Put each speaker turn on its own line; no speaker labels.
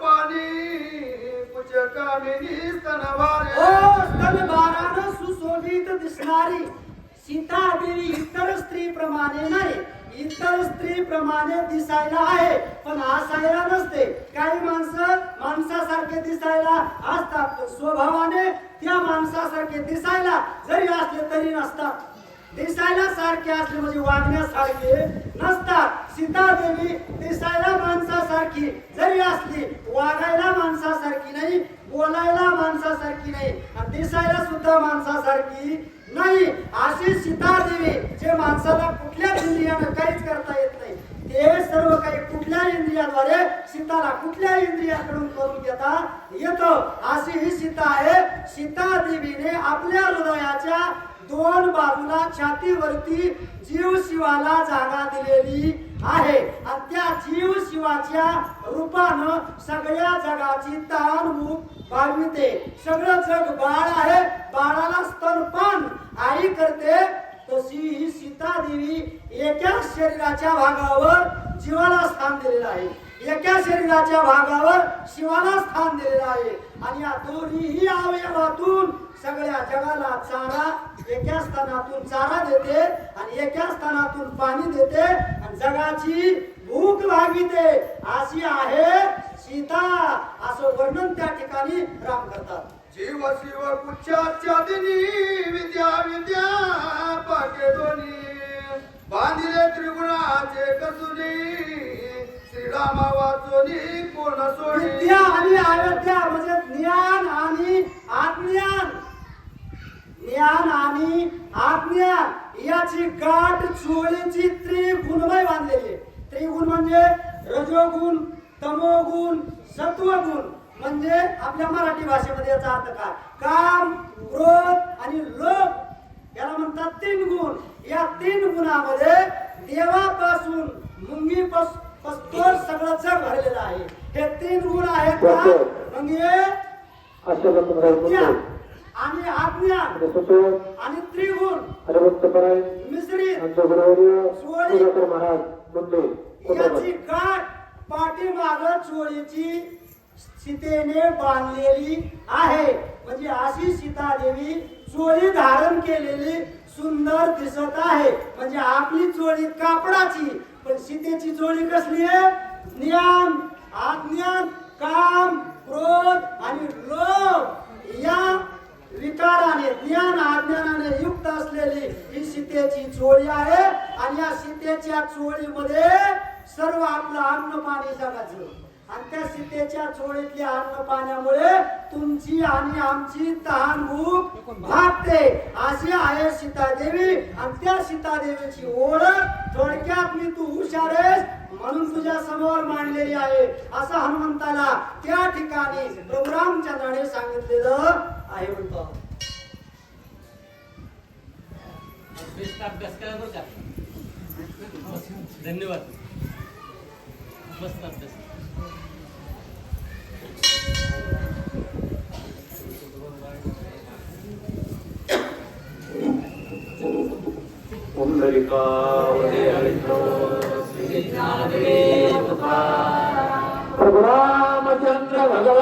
पाणी पुचकामिनी
ओ
स्तनवारे
स्तनभारानं सुशोभित दिसणारी सीता देवी इतर स्त्री प्रमाणे नाही. इतर स्त्री प्रमाणे दिसायला आहे पण असायला नसते. काही माणसं माणसासारखे दिसायला असतात. स्वभावाने त्या माणसासारखे दिसायला जरी असले तरी नसतात. दिसायला सारखे असले म्हणजे वागण्यासारखे नसतात. सीतादेवी दिसायला माणसासारखी जरी असली वागायला माणसासारखी नाही बोलायला माणसासारखी नाही आणि दिसायला सुद्धा माणसासारखी नाही अशी सीता देवी जे माणसाला कुठल्याच इंद्रियानं काहीच करता येत नाही ते सर्व काही कुठल्या इंद्रियाद्वारे सीताला कुठल्या इंद्रियाकडून करून घेता येतं. अशी ही सीता आहे. सीता देवीने आपल्या हृदयाच्या दोन बाजूला छातीवरती जीव शिवाला जागा दिलेली आहे. आणि त्या जीव शिवाच्या रूपानं सगळ्या जगाची ताणमूक भागविते. सगळं जग बाळ आहे बाळाला स्तनपान आई करते. तशी ही सीता देवी एका शरीराच्या भागावर जीवाला स्थान दिलेलं आहे. एका शरीराच्या भागावर शिवाला स्थान दिलेलं आहे. आणि या दोन्हीही अवयवातून सगळ्या जगाला चारा एका स्थानातून चारा देते आणि एका स्थानातून पाणी देते. आणि जगाची भूक भागविते अशी आहे सीता. असं वर्णन त्या ठिकाणी राम करतात.
जीव शिव पुच्छाच्या दिनी विद्या विद्या पाके दोनी. बांधिले त्रिगुणाचे कसुनी श्रीरामा वाचोनी कोण सोडी.
विद्या आणि अयोध्या म्हणजे ज्ञान आणि आज्ञान. ज्ञान आणि आज्ञान. याची गाठ चोळीची त्रिगुणमय बांधलेली. म्हणजे रजोगुण तमोगुण सत्वगुण म्हणजे आपल्या मराठी भाषेमध्ये याचा अर्थ काय? काम क्रोध आणि लोभ. याला म्हणतात तीन गुण. या तीन गुणामध्ये देवापासून मुंगी पस्तोर सगळं जग भरलेलं आहे. हे तीन गुण आहेत का? म्हणजे आणि आणि त्रिगुण मिश्रित याची गाठ पाठीमाग चोळीची सीतेने बांधलेली आहे. म्हणजे अशी सीता देवी चोळी धारण केलेली सुंदर दिसत आहे. म्हणजे आपली चोळी कापडाची पण सीतेची चोळी कसली आहे? ज्ञान अज्ञान काम क्रोध आणि लोभ. विकाराने ज्ञान अज्ञानाने युक्त असलेली ही सीतेची चोळी आहे आणि या सीतेच्या चोळीमध्ये सर्व आपलं अन्न पाणी जगाचं आणि त्या सीतेच्या चोळीतल्या अन्न पाण्यामुळे तुमची आणि आमची तहान भूक भागते. अशी आहे सीतादेवी आणि त्या सीता देवीची ओळख थोडक्यात मी तू हुशार आहेस म्हणून तुझ्या समोर मांडलेली आहे. असं हनुमंताला त्या ठिकाणी प्रभू रामचंद्राने सांगितलेलं आहे म्हणतो
बेस्ट अभ्यास करा बरं का धन्यवाद. मस्त अभ्यास.
प्रभु रामचंद्र भगवान.